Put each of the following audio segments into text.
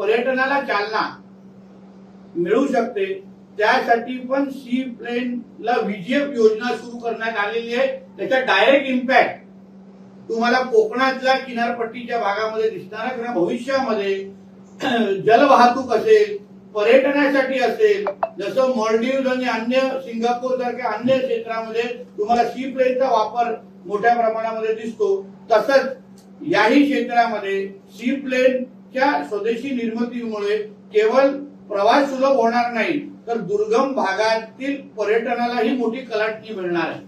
पर्यटनाला चालना मिळू शकते. त्यासाठी पण सी प्लेन ला व्हीजीएफ योजना सुरू करण्यात आलेली आहे. त्याचा डायरेक्ट इम्पॅक्ट तुम्हाला कोकणातल्या किनारपट्टीच्या भागामध्ये दिसणार किंवा भविष्यामध्ये जलवाहतूक असेल पर्यटनासाठी असेल जसं मॉलडीव्ह आणि अन्य सिंगापूर सारख्या अन्य क्षेत्रामध्ये तुम्हाला सी प्लेनचा वापर मोठ्या प्रमाणामध्ये दिसतो. तसंच याही क्षेत्रामध्ये सी प्लेन च्या स्वदेशी निर्मितीमुळे केवळ प्रवास सुलभ होणार नाही तर दुर्गम भागातील पर्यटनालाही मोठी कलाटणी मिळणार आहे.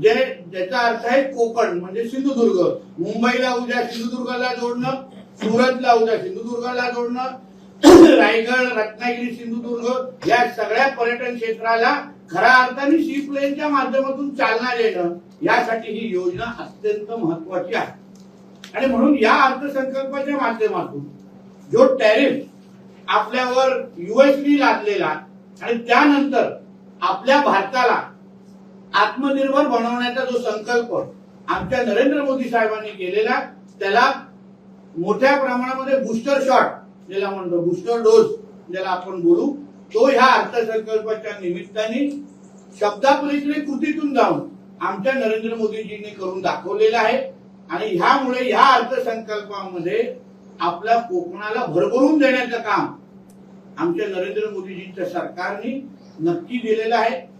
जे ज्याचा अर्थ आहे कोकण म्हणजे सिंधुदुर्ग. मुंबईला उद्या सिंधुदुर्गला जोडणं सुरतला उद्या सिंधुदुर्गला जोडणं रायगड रत्नागिरी सिंधुदुर्ग या सगळ्या पर्यटन क्षेत्राला खऱ्या अर्थाने सी प्लेनच्या माध्यमातून चालना देणं यासाठी ही योजना अत्यंत महत्वाची आहे. आणि म्हणून या अर्थसंकल्पाच्या माध्यमातून जो टॅरिफ आपल्यावर युएसनी लादलेला आणि त्यानंतर आपल्या भारताला आत्मनिर्भर बनवण्याचा जो संकल्प आमच्या नरेंद्र मोदी साहेबांनी केलेला त्याला मोठ्या प्रमाणामध्ये बुस्टर शॉट ज्याला म्हणतो बुस्टर डोस ज्याला आपण बोलू तो ह्या अर्थसंकल्पाच्या निमित्ताने शब्दापलीकडे कृतीतून जाऊन आमच्या नरेंद्र मोदीजींनी करून दाखवलेला आहे. आणि ह्यामुळे ह्या अर्थसंकल्पामध्ये आपल्या कोकणाला भरभरून देण्याचं काम आमच्या नरेंद्र मोदीजींच्या सरकारने नक्की दिलेलं आहे.